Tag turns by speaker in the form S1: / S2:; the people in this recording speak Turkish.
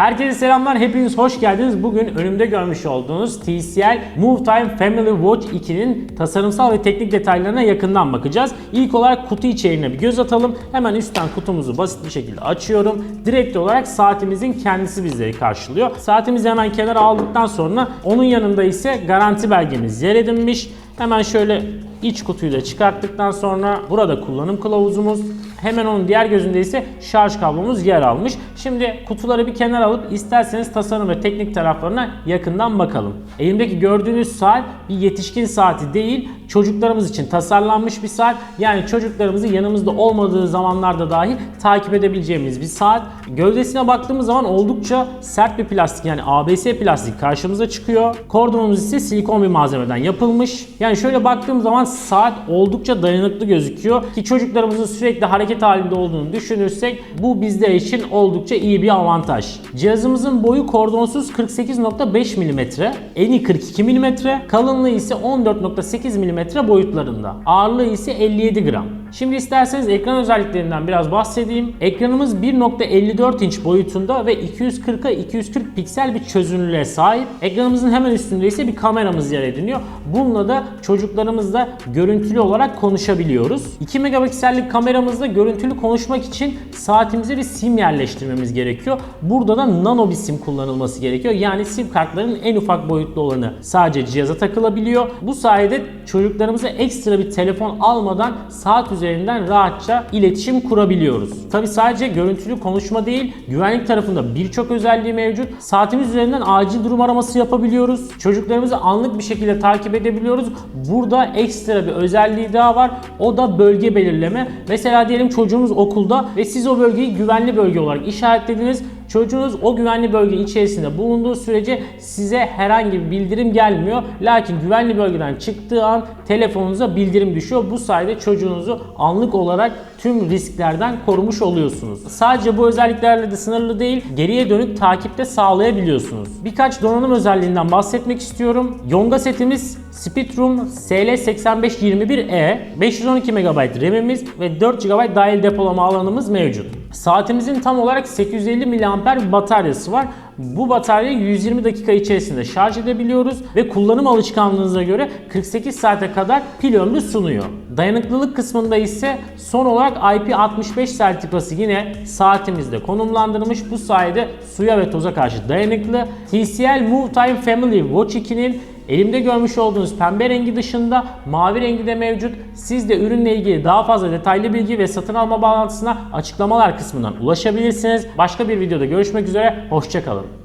S1: Herkese selamlar, hepiniz hoş geldiniz. Bugün önümde görmüş olduğunuz TCL Move Time Family Watch 2'nin tasarımsal ve teknik detaylarına yakından bakacağız. İlk olarak kutu içeriğine bir göz atalım. Hemen üstten kutumuzu basit bir şekilde açıyorum. Direkt olarak saatimizin kendisi bizleri karşılıyor. Saatimizi hemen kenara aldıktan sonra onun yanında ise garanti belgemiz yer edinmiş. Hemen şöyle iç kutuyu da çıkarttıktan sonra burada kullanım kılavuzumuz, hemen onun diğer gözünde ise şarj kablomuz yer almış. Şimdi kutuları bir kenara alıp isterseniz tasarım ve teknik taraflarına yakından bakalım. Elimdeki gördüğünüz saat bir yetişkin saati değil, çocuklarımız için tasarlanmış bir saat. Yani çocuklarımızı yanımızda olmadığı zamanlarda dahi takip edebileceğimiz bir saat. Gövdesine baktığımız zaman oldukça sert bir plastik yani ABS plastik karşımıza çıkıyor. Kordonumuz ise silikon bir malzemeden yapılmış. Yani şöyle baktığım zaman saat oldukça dayanıklı gözüküyor ki çocuklarımızın sürekli hareket halinde olduğunu düşünürsek bu bizler için oldukça iyi bir avantaj. Cihazımızın boyu kordonsuz 48.5 mm, eni 42 mm, kalınlığı ise 14.8 mm boyutlarında. Ağırlığı ise 57 gram. Şimdi isterseniz ekran özelliklerinden biraz bahsedeyim. Ekranımız 1.54 inç boyutunda ve 240'a 240 piksel bir çözünürlüğe sahip. Ekranımızın hemen üstünde ise bir kameramız yer ediniyor. Bununla da çocuklarımızla görüntülü olarak konuşabiliyoruz. 2 megapiksellik kameramızda görüntülü konuşmak için saatimize bir sim yerleştirmemiz gerekiyor. Burada da nano bir sim kullanılması gerekiyor. Yani sim kartların en ufak boyutlu olanı sadece cihaza takılabiliyor. Bu sayede çocuklarımıza ekstra bir telefon almadan saat üzerinden rahatça iletişim kurabiliyoruz. Tabi sadece görüntülü konuşma değil, güvenlik tarafında birçok özelliği mevcut. Saatimiz üzerinden acil durum araması yapabiliyoruz. Çocuklarımızı anlık bir şekilde takip edebiliyoruz. Burada ekstra bir özelliği daha var. O da bölge belirleme. Mesela diyelim çocuğunuz okulda ve siz o bölgeyi güvenli bölge olarak işaretlediniz. Çocuğunuz o güvenli bölge içerisinde bulunduğu sürece size herhangi bir bildirim gelmiyor. Lakin güvenli bölgeden çıktığı an telefonunuza bildirim düşüyor. Bu sayede çocuğunuzu anlık olarak tüm risklerden korumuş oluyorsunuz. Sadece bu özelliklerle de sınırlı değil, geriye dönük takipte sağlayabiliyorsunuz. Birkaç donanım özelliğinden bahsetmek istiyorum. Yonga setimiz Speedroom SL8521E, 512 MB RAM'imiz ve 4 GB dahil depolama alanımız mevcut. Saatimizin tam olarak 850 mAh bataryası var. Bu bataryayı 120 dakika içerisinde şarj edebiliyoruz ve kullanım alışkanlığınıza göre 48 saate kadar pil ömrü sunuyor. Dayanıklılık kısmında ise son olarak IP65 sertifikası yine saatimizde konumlandırılmış. Bu sayede suya ve toza karşı dayanıklı. TCL Move Time Family Watch 2'nin Elimde görmüş olduğunuz pembe rengi dışında mavi rengi de mevcut. Siz de ürünle ilgili daha fazla detaylı bilgi ve satın alma bağlantısına açıklamalar kısmından ulaşabilirsiniz. Başka bir videoda görüşmek üzere, hoşçakalın.